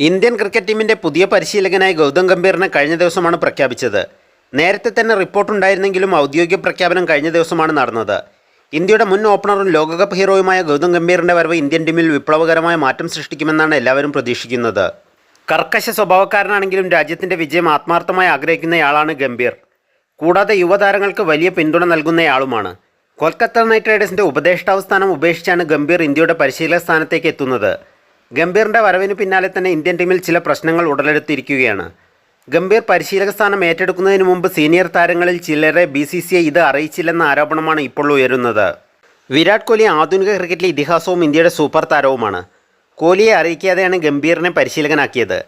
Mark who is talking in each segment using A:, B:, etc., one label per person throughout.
A: Indian cricket ടീമിന്റെ പുതിയ പരിശീലകനായി ഗൗതം ഗംഭീറിനെ കഴിഞ്ഞ ദിവസമാണ് പ്രഖ്യാപിച്ചത്. നേരത്തെ തന്നെ റിപ്പോർട്ടുണ്ടായിരുന്നെങ്കിലും ഔദ്യോഗിക പ്രഖ്യാപനം കഴിഞ്ഞ ദിവസമാണ് നടന്നത്. ഇന്ത്യയുടെ മുൻ ഓപ്പണറും ലോകകപ്പ് ഹീറോയുമായ ഗൗതം ഗംഭീറിന്റെ വരവ് ഇന്ത്യൻ ടീമിൽ വിപ്ലവകരമായ മാറ്റം സൃഷ്ടിക്കുമെന്നാണ് എല്ലാവരും പ്രതീക്ഷിക്കുന്നത്. കർക്കശ സ്വഭാവക്കാരനാണെങ്കിലും രാജ്യത്തിന്റെ വിജയം ആത്മാർത്ഥമായി ആഗ്രഹിക്കുന്നയാളാണ് ഗംഭീർ. കൂടാതെ യുവതാരങ്ങൾക്ക് വലിയ പിന്തുണ നൽകുന്നയാളുമാണ്. കൊൽക്കത്ത നൈറ്റ് റൈഡേഴ്സിന്റെ ഉപദേഷ്ടാവ് സ്ഥാനം ഉപേക്ഷിച്ചാണ് ഗംഭീർ ഇന്ത്യയുടെ പരിശീലക സ്ഥാനത്തേക്ക് എത്തുന്നത്. ഗംഭീറിന്റെ വരവിന് പിന്നാലെ തന്നെ ഇന്ത്യൻ ടീമിൽ ചില പ്രശ്നങ്ങൾ ഉടലെടുത്തിരിക്കുകയാണ്. ഗംഭീർ പരിശീലക സ്ഥാനം ഏറ്റെടുക്കുന്നതിന് മുമ്പ് സീനിയർ താരങ്ങളിൽ ചിലരെ ബി സി സി ഐ ഇത് അറിയിച്ചില്ലെന്ന ആരോപണമാണ് ഇപ്പോൾ ഉയരുന്നത്. വിരാട് കോഹ്ലി ആധുനിക ക്രിക്കറ്റിലെ ഇതിഹാസവും ഇന്ത്യയുടെ സൂപ്പർ താരവുമാണ്. കോഹ്ലിയെ അറിയിക്കാതെയാണ് ഗംഭീറിനെ പരിശീലകനാക്കിയത്.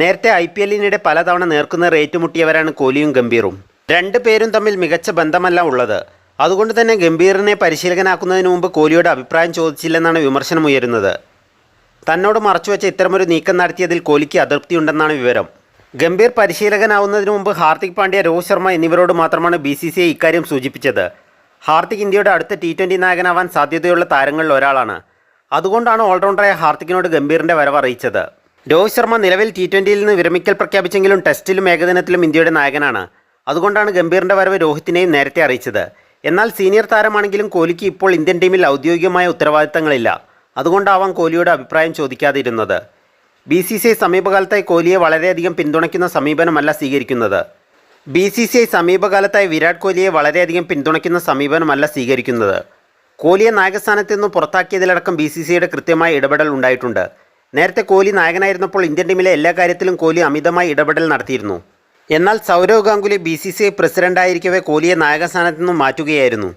A: നേരത്തെ ഐ പി എല്ലിനിടെ പലതവണ നേർക്കുനേർ ഏറ്റുമുട്ടിയവരാണ് കോഹ്ലിയും ഗംഭീറും. രണ്ട് പേരും തമ്മിൽ മികച്ച ബന്ധമല്ല ഉള്ളത്. അതുകൊണ്ട് തന്നെ ഗംഭീറിനെ പരിശീലകനാക്കുന്നതിന് മുമ്പ് കോഹ്ലിയുടെ അഭിപ്രായം ചോദിച്ചില്ലെന്നാണ് വിമർശനം ഉയരുന്നത്. തന്നോട് മറച്ചുവെച്ച ഇത്തരമൊരു നീക്കം നടത്തിയതിൽ കോഹ്ലിക്ക് അതൃപ്തിയുണ്ടെന്നാണ് വിവരം. ഗംഭീർ പരിശീലകനാവുന്നതിന് മുമ്പ് ഹാർദിക് പാണ്ഡ്യ രോഹിത് ശർമ്മ എന്നിവരോട് മാത്രമാണ് ബി സി സി ഐ ഇക്കാര്യം സൂചിപ്പിച്ചത്. ഹാർദിക് ഇന്ത്യയുടെ അടുത്ത ടി ട്വന്റി നായകനാവാൻ സാധ്യതയുള്ള താരങ്ങളിൽ ഒരാളാണ്. അതുകൊണ്ടാണ് ഓൾറൗണ്ടറായ ഹാർദിക്കിനോട് ഗംഭീറിന്റെ വരവ് അറിയിച്ചത്. രോഹിത് ശർമ്മ നിലവിൽ ടി ട്വന്റിയിൽ നിന്ന് വിരമിക്കൽ പ്രഖ്യാപിച്ചെങ്കിലും ടെസ്റ്റിലും ഏകദിനത്തിലും ഇന്ത്യയുടെ നായകനാണ്. അതുകൊണ്ടാണ് ഗംഭീറിന്റെ വരവ് രോഹിത്തിനെയും നേരത്തെ അറിയിച്ചത്. എന്നാൽ സീനിയർ താരമാണെങ്കിലും കോലിക്ക് ഇപ്പോൾ ഇന്ത്യൻ ടീമിൽ ഔദ്യോഗികമായ ഉത്തരവാദിത്തങ്ങളില്ല. അതുകൊണ്ടാവാം കോഹ്ലിയുടെ അഭിപ്രായം ചോദിക്കാതിരുന്നത്. ബി സി സി ഐ സമീപകാലത്തായി കോഹ്ലിയെ വളരെയധികം പിന്തുണയ്ക്കുന്ന സമീപനമല്ല സ്വീകരിക്കുന്നത്. ബി സി സി ഐ സമീപകാലത്തായി വിരാട് കോഹ്ലിയെ വളരെയധികം പിന്തുണയ്ക്കുന്ന സമീപനമല്ല സ്വീകരിക്കുന്നത്. കോഹ്ലിയെ നായകസ്ഥാനത്ത് നിന്ന് പുറത്താക്കിയതിലടക്കം ബി സി സി ഐയുടെ കൃത്യമായ ഇടപെടൽ ഉണ്ടായിട്ടുണ്ട്. നേരത്തെ കോഹ്ലി നായകനായിരുന്നപ്പോൾ ഇന്ത്യൻ ടീമിലെ എല്ലാ കാര്യത്തിലും കോഹ്ലി അമിതമായി ഇടപെടൽ നടത്തിയിരുന്നു. എന്നാൽ Sourav Ganguly B C C I പ്രസിഡന്റായിരിക്കവേ കോഹ്ലിയെ നായകസ്ഥാനത്ത് നിന്നും മാറ്റുകയായിരുന്നു.